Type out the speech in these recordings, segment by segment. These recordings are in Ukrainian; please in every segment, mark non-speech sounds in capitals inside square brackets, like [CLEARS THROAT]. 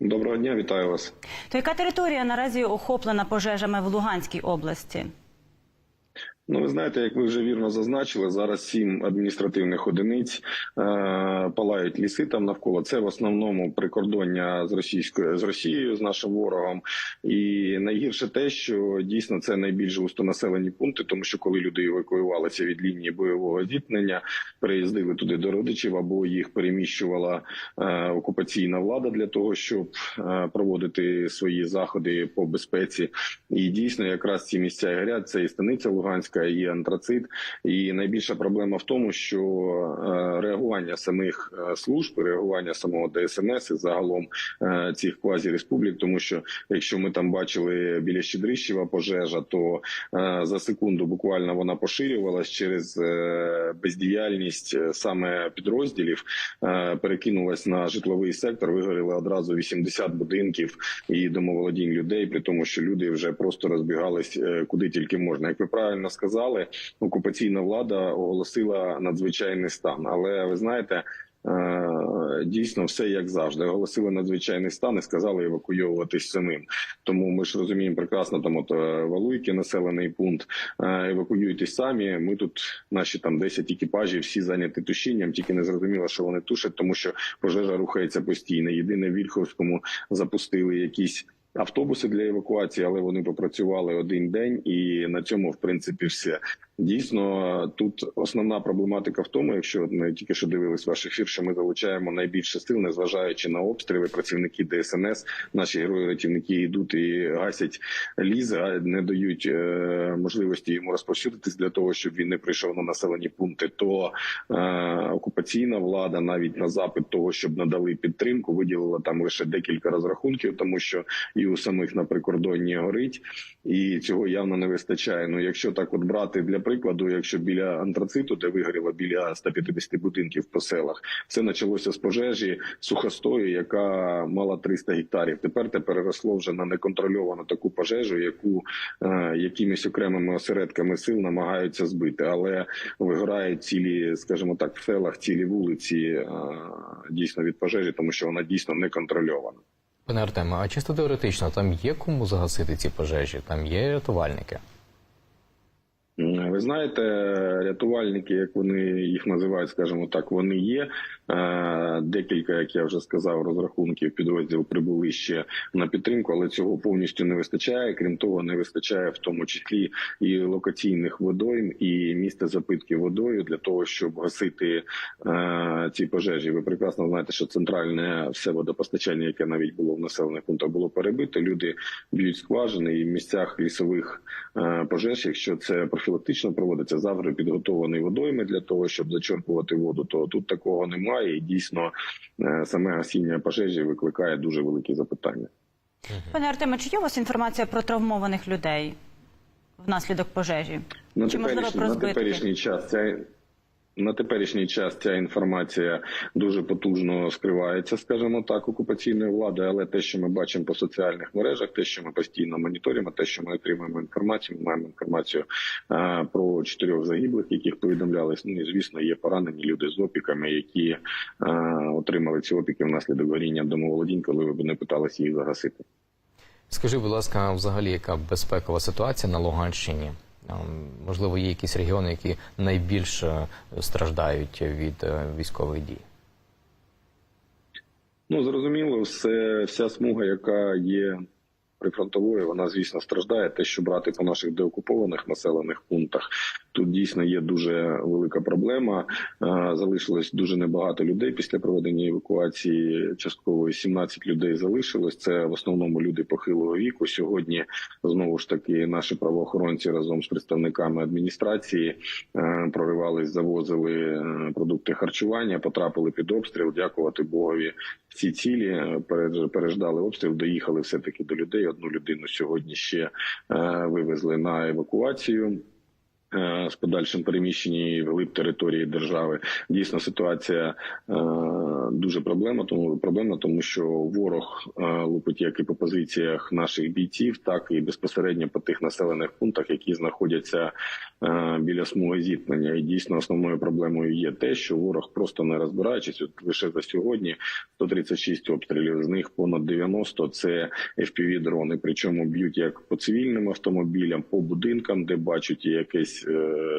Доброго дня, вітаю вас. То яка територія наразі охоплена пожежами в Луганській області? Ну, ви знаєте, як ви вже вірно зазначили, зараз сім адміністративних одиниць е, палають ліси там навколо. Це в основному прикордоння з російською з Росією з нашим ворогом. І найгірше те, що дійсно це найбільш густонаселені пункти, тому що коли люди евакуювалися від лінії бойового зіткнення, переїздили туди до родичів або їх переміщувала е, окупаційна влада для того, щоб е, проводити свої заходи по безпеці. І дійсно, якраз ці місця і горять. Це і станиця Луганська, і антрацит. І найбільша проблема в тому, що е, реагування самих е, служб, реагування самого ДСНС і загалом е, цих квазіреспублік, тому що якщо ми там бачили біля Щедрищева пожежа, то за секунду буквально вона поширювалась через бездіяльність саме підрозділів, перекинулась на житловий сектор. Вигоріли одразу 80 будинків і домоволодінь людей, при тому, що люди вже просто розбігались куди тільки можна. Як ви правильно сказали, окупаційна влада оголосила надзвичайний стан. Але ви знаєте. е, Дійсно, все як завжди. Оголосили надзвичайний стан і сказали евакуйовуватись самим. Тому ми ж розуміємо прекрасно, там от е, Валуйки, населений пункт. е, Евакуюйтесь самі. Ми тут наші там 10 екіпажів, всі зайняті тушінням. Тільки не зрозуміло, що вони тушать, тому що пожежа рухається постійно. Єдине в Вільховському запустили якісь. Автобуси для евакуації, але вони попрацювали один день, і на цьому в принципі все. Дійсно, тут основна проблематика в тому, якщо ми тільки що дивились ваш ефір, що ми залучаємо найбільше сил, незважаючи на обстріли, працівники ДСНС, наші герої-рятівники йдуть і гасять ліс, а не дають е, можливості йому розповсюдитись для того, щоб він не прийшов на населені пункти. То е, окупаційна влада навіть на запит того, щоб надали підтримку, виділила там лише декілька розрахунків, тому що і у самих на прикордонні горить, і цього явно не вистачає. Ну, якщо так от брати для прикладу, якщо біля антрациту, де вигоріло біля 150 будинків по селах, все почалося з пожежі сухостою, яка мала 300 гектарів. Тепер це переросло вже на неконтрольовану таку пожежу, яку е, якимись окремими осередками сил намагаються збити, але вигорають цілі, скажімо так, в селах цілі вулиці е, дійсно від пожежі, тому що вона дійсно не контрольована. Пане Артеме, а чисто теоретично там є кому загасити ці пожежі? Там є рятувальники? Ви знаєте, рятувальники, як вони їх називають, скажімо так, вони є. Е, Декілька, як я вже сказав, розрахунків підрозділ прибули ще на підтримку, але цього повністю не вистачає. Крім того, не вистачає в тому числі і локаційних водойм, і місця запитки водою для того, щоб гасити е, ці пожежі. Ви прекрасно знаєте, що центральне все водопостачання, яке навіть було в населених пунктах, було перебите. Люди б'ють скважини і в місцях лісових е, пожеж, якщо це профілактично проводиться завжди підготовані водойми для того, щоб зачерпувати воду, то тут такого немає. І дійсно е, саме гасіння пожежі викликає дуже великі запитання. Пане Артеме, чи є у вас інформація про травмованих людей внаслідок пожежі? На Чи, можливо, теперішній, на теперішній час ця на теперішній час ця інформація дуже потужно скривається, скажімо так, окупаційною владою. Але те, що ми бачимо по соціальних мережах, те, що ми постійно моніторимо, те, що ми отримуємо інформацію, ми маємо інформацію е, про чотирьох загиблих, яких повідомлялись. Ну і звісно, є поранені люди з опіками, які е, отримали ці опіки внаслідок горіння домоволодінь, коли ви не питалися їх загасити. Скажи, будь ласка, взагалі, яка безпекова ситуація на Луганщині? Ем, Можливо, є якісь регіони, які найбільше страждають від е, військових дій? Ну зрозуміло, все вся смуга, яка є прифронтовою, вона звісно страждає. Те, що брати по наших деокупованих населених пунктах, тут дійсно є дуже велика проблема. Е, Залишилось дуже небагато людей після проведення евакуації. Частково 17 людей залишилось. Це в основному люди похилого віку. Сьогодні знову ж таки наші правоохоронці разом з представниками адміністрації е, проривались, завозили е, продукти харчування, потрапили під обстріл. Дякувати Богові. Всі цілі переждали обстріл, доїхали все таки до людей. Одну людину сьогодні ще е, вивезли на евакуацію. Е, з подальшим переміщенні в глиб території держави. Дійсно, ситуація е, дуже проблема, тому проблемна, тому що ворог е, лупить як і по позиціях наших бійців, так і безпосередньо по тих населених пунктах, які знаходяться біля смуги зіткнення. І дійсно основною проблемою є те, що ворог просто не розбираючись, от лише за сьогодні 136 обстрілів, з них понад 90 – це fpv дрони. Причому б'ють як по цивільним автомобілям, по будинкам, де бачать якесь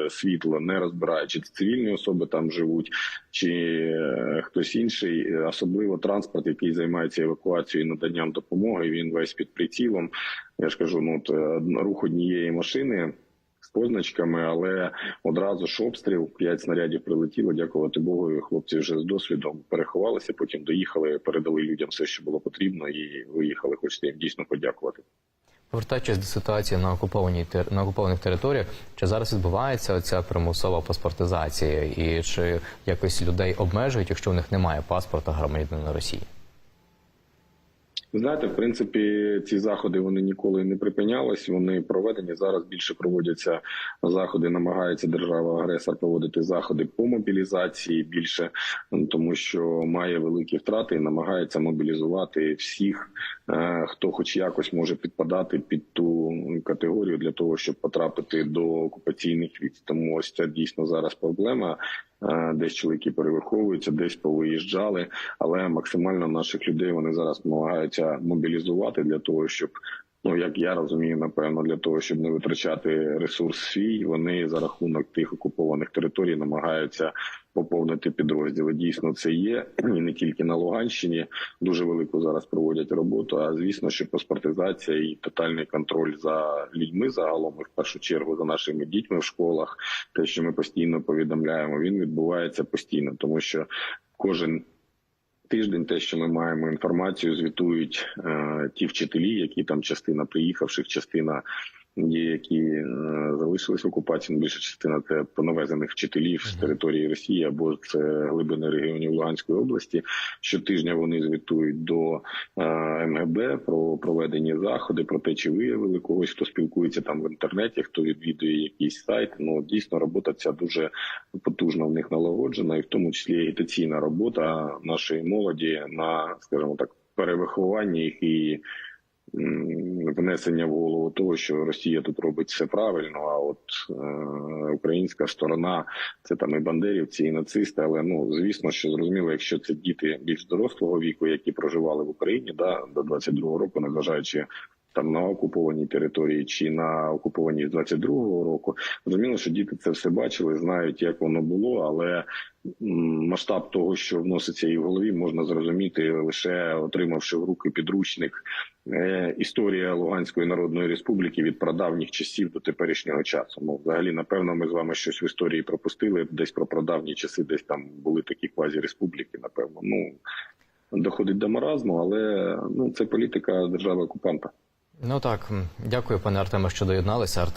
світло, не розбираючи чи цивільні особи там живуть, чи е, хтось інший, Е, особливо транспорт, який займається евакуацією і наданням допомоги. Він весь під прицілом. Я ж кажу, ну е, рух однієї машини. З позначками, але одразу ж обстріл, п'ять снарядів прилетіло. Дякувати Богу. Хлопці вже з досвідом переховалися. Потім доїхали, передали людям все, що було потрібно, і виїхали. Хочете їм дійсно подякувати. Повертаючись до ситуації на окупованій на окупованих територіях, чи зараз відбувається оця примусова паспортизація, і чи якось людей обмежують, якщо в них немає паспорта громадянина Росії? Ви Знаєте, в принципі, ці заходи вони ніколи не припинялись. Вони проведені зараз. Більше проводяться заходи. Намагається держава-агресор проводити заходи по мобілізації більше, ну, тому що має великі втрати і намагається мобілізувати всіх, е, хто, хоч якось, може підпадати під ту категорію для того, щоб потрапити до окупаційних військ. Тому ось це дійсно зараз проблема. Е, Десь чоловіки перевиховуються, десь повиїжджали, але максимально наших людей вони зараз намагаються мобілізувати для того, щоб ну як я розумію, напевно, для того, щоб не витрачати ресурс свій, вони за рахунок тих окупованих територій намагаються поповнити підрозділи. Дійсно, це є [CLEARS THROAT] і не тільки на Луганщині. Дуже велику зараз проводять роботу. А звісно, що паспортизація і тотальний контроль за людьми загалом, і в першу чергу за нашими дітьми в школах, те, що ми постійно повідомляємо, він відбувається постійно, тому що кожен. Тиждень, те, що ми маємо інформацію, звітують е, ті вчителі, які там частина приїхавших, частина є, які е, залишились в окупації. ну, Більша частина це понавезених вчителів з території Росії або це глибини регіонів Луганської області. Щотижня вони звітують до е, МГБ про проведені заходи, про те, чи виявили когось, хто спілкується там в інтернеті, хто відвідує якийсь сайт. Ну дійсно робота ця дуже потужно в них налагоджена, і в тому числі агітаційна робота нашої молоді на, скажімо так, перевиховання їх і внесення в голову того, що Росія тут робить все правильно. А от е, українська сторона це там і бандерівці, і нацисти. Але ну звісно, що зрозуміло, якщо це діти більш дорослого віку, які проживали в Україні, да до 22-го року, незважаючи. Там на окупованій території чи на окупованій з 22-го року зрозуміло, що діти це все бачили, знають, як воно було, але масштаб того, що вноситься і в голові, можна зрозуміти лише отримавши в руки підручник історія Луганської Народної Республіки від прадавніх часів до теперішнього часу. Ну, взагалі, напевно, ми з вами щось в історії пропустили. Десь про прадавні часи, десь там були такі квазі-республіки, напевно. Ну доходить до маразму, але ну це політика держави окупанта. Ну так, дякую, пане Артеме, що доєдналися.